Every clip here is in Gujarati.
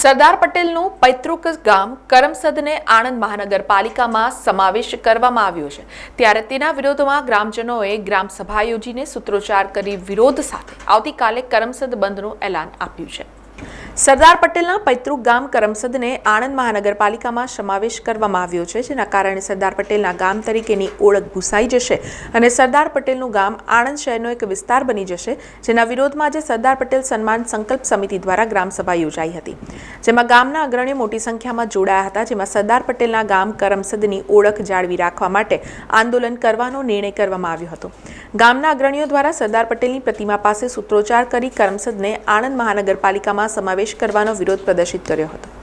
સરદાર પટેલનું પૈતૃક ગામ કરમસદને આણંદ મહાનગરપાલિકામાં સમાવેશ કરવામાં આવ્યો છે. ત્યારે તેના વિરોધમાં ગ્રામજનોએ ગ્રામસભા યોજીને સૂત્રોચ્ચાર કરી વિરોધ સાથે આવતીકાલે કરમસદ બંધનું એલાન આપ્યું છે. સરદાર પટેલના પૈતૃક ગામ કરમસદને આણંદ મહાનગરપાલિકામાં સમાવેશ કરવામાં આવ્યો છે, જેના કારણે સરદાર પટેલના ગામ તરીકેની ઓળખ ભૂસાઈ જશે અને સરદાર પટેલનું ગામ આણંદ શહેરનો એક વિસ્તાર બની જશે, જેના વિરોધમાં આજે સરદાર પટેલ સન્માન સંકલ્પ સમિતિ દ્વારા ગ્રામસભા યોજાઈ હતી. જેમાં ગામના અગ્રણીઓ મોટી સંખ્યામાં જોડાયા હતા, જેમાં સરદાર પટેલના ગામ કરમસદની ઓળખ જાળવી રાખવા માટે આંદોલન કરવાનો નિર્ણય કરવામાં આવ્યો હતો. ગામના અગ્રણીઓ દ્વારા સરદાર પટેલની પ્રતિમા પાસે સૂત્રોચ્ચાર કરી કરમસદને આણંદ મહાનગરપાલિકામાં સમાવેશ કરવાનો વિરોધ પ્રદર્શિત કર્યો હતો.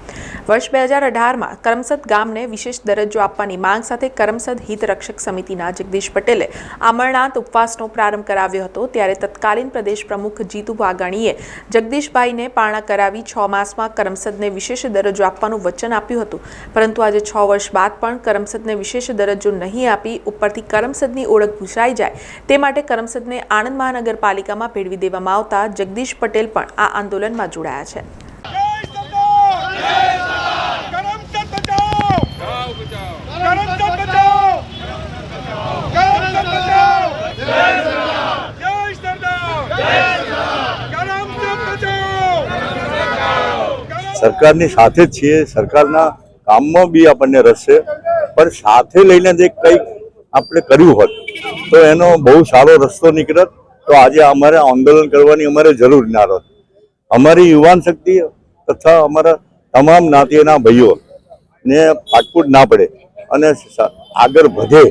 વર્ષ બે હજાર અઢારમાં કરમસદ ગામને વિશેષ દરજ્જો આપવાની માંગ સાથે કરમસદ હિતરક્ષક સમિતિના જગદીશ પટેલે અમરનાથ ઉપવાસનો પ્રારંભ કરાવ્યો હતો ત્યારે તત્કાલીન પ્રદેશ પ્રમુખ જીતુ વાઘાણીએ જગદીશભાઈને પારણા કરાવી છ માસમાં કરમસદને વિશેષ દરજ્જો આપવાનું વચન આપ્યું હતું. પરંતુ આજે છ વર્ષ બાદ પણ કરમસદને વિશેષ દરજ્જો નહીં આપી ઉપરથી કરમસદની ઓળખ ભૂસાઈ જાય તે માટે કરમસદને આણંદ મહાનગરપાલિકામાં ભેળવી દેવામાં આવતા જગદીશ પટેલ પણ આ આંદોલનમાં જોડાયા છે. સરકારની સાથે જ છીએ. સરકારના કામમાં બી આપણને રસ છે. પણ સાથે લઈને જે કંઈક આપણે કર્યું હોત, તો એનો બહુ સારો રસ્તો નીકળત. તો આજે અમારે આંદોલન કરવાની અમારે જરૂર ના રહત અમારી યુવાન શક્તિ તથા અમારા તમામ નાતીઓના ભાઈઓ ને ફાટફૂટ ના પડે અને આગળ વધે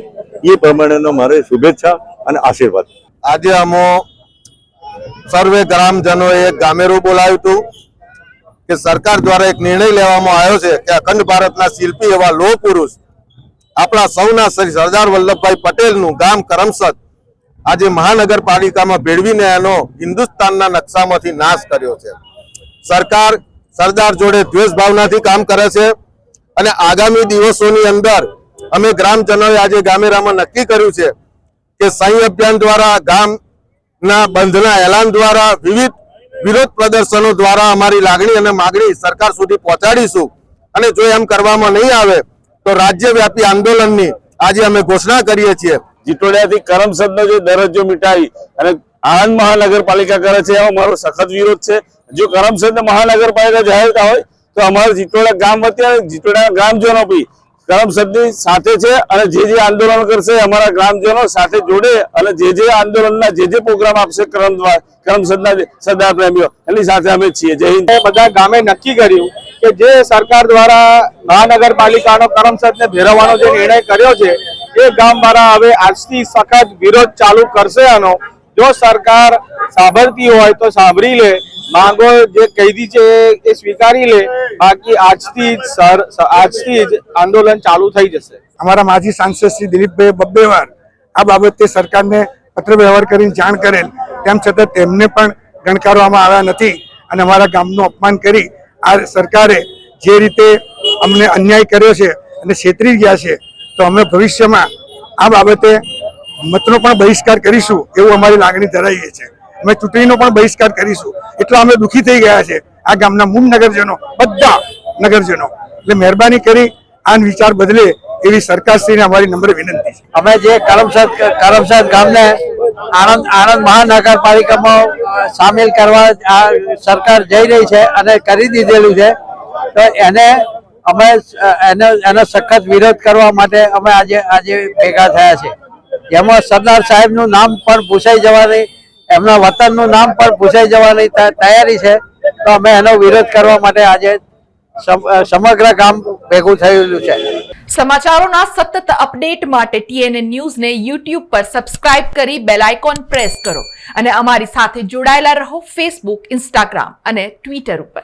એ પ્રમાણેનો મારે શુભેચ્છા અને આશીર્વાદ. આજે અમો સર્વે ગ્રામજનોએ ગામેરું બોલાવ્યું હતું. કે સરકાર દ્વારા એક નિર્ણય લેવામાં આવ્યો છે કે અખંડ ભારતના શિલ્પી એવા લોહ પુરુષ આપણા સૌના શ્રી સરદાર વલ્લભભાઈ પટેલનું ગામ કરમસદ આજે મહાનગરપાલિકામાં ભેળવીને એનો હિન્દુસ્તાનના નકશામાંથી નાશ કર્યો છે. સરકાર સરદાર જોડે દ્વેષ ભાવનાથી કામ કરે છે અને આગામી દિવસોની અંદર અમે ગ્રામજનોએ આજે ગામેરામાં નક્કી કર્યું છે કે સહી અભિયાન દ્વારા ગામના બંધના એલાન દ્વારા વિવિધ વિરોધ પ્રદર્શનો દ્વારા અમારી લાગણી અને માગણી સરકાર સુધી પહોંચાડીશું. અને જો એમ કરવામાં નહીં આવે, તો રાજ્યવ્યાપી આંદોલનની આજે અમે ઘોષણા કરીએ છીએ. જીટોડિયાથી કરમસદનો જે દરજ્જો મિટાવી અને આણંદ મહાનગરપાલિકા કરે છે એમાં મારો સખત વિરોધ છે. જો કરમસદ મહાનગરપાલિકા જાહેર હોય, તો અમારે જીટોડા ગામ વતી અને ગામ જોનો બી કરમસદની સાથે છે અને જે જે આંદોલન કરશે અમારા ગ્રામજનો સાથે જોડે અને જે જે આંદોલનના જે જે પ્રોગ્રામ આપશે કરમ કરમસદના સરદાર પ્રેમીઓ, એની સાથે અમે છીએ. જય હિન્દ. બધા ગામે નક્કી કર્યું કે જે સરકાર દ્વારા મહાનગરપાલિકાનો કરમસદને ભેરવવાનો જે નિર્ણય કર્યો છે, એ ગામ વાળા હવે આજથી સખત વિરોધ ચાલુ કરશે આનો. જો સરકાર સાંભળતી હોય તો સાંભળી લે. માંગો જે કહી છે એ- સ્વીકારી લે. બાકી આજથી જ સર આજથી જ આંદોલન ચાલુ થઈ જશે. અમારા માજી સાંસદ શ્રી દિલીપભાઈ બબ્બે વાર આ બાબતે સરકારને પત્ર વ્યવહાર કરીને જાણ કરેલ. તેમ છતાં તેમને પણ ગણકારવામાં આવ્યા નથી અને અમારા ગામનું અપમાન કરી આ સરકારે જે રીતે અમને અન્યાય કર્યો છે અને છેતરી ગયા છે, તો અમે ભવિષ્યમાં આ બાબતે મતનો પણ બહિષ્કાર કરીશું એવું અમારી લાગણી ધરાઈએ છે અમે ચૂંટણીનો પણ બહિષ્કાર કરીશું. એટલા અમે દુઃખી થઈ ગયા છે. આ ગામના મૂળ નગરજનો, બધા નગરજનો. એટલે મહેરબાની કરી આ વિચાર બદલે એવી સરકારશ્રીને અમારી નમ્ર વિનંતી છે. અમે જે કરમસદ કરમસદ ગામને આણંદ આણંદ મહાનગરપાલિકામાં સામેલ કરવા આ સરકાર જઈ રહી છે અને કરી દીધેલું છે. તો એને અમે એનો એનો સખત વિરોધ કરવા માટે અમે આજે આજે ભેગા થયા છે. જેમાં સરદાર સાહેબનું નામ પણ પૂછાઈ જવાની, એમના વતનનું નામ પણ પૂછાઈ જવાની તૈયારી છે. તો અમે એનો વિરોધ કરવા માટે આજે સમ- સમગ્ર ગામ ભેગું થયેલું છે. સમાચારોના સતત અપડેટ માટે ટીએનએ ન્યૂઝને યુટ્યુબ પર સબસ્ક્રાઇબ કરી બેલ આઇકોન પ્રેસ કરો અને અમારી સાથે જોડાયેલા રહો ફેસબુક, ઇન્સ્ટાગ્રામ અને ટ્વિટર ઉપર.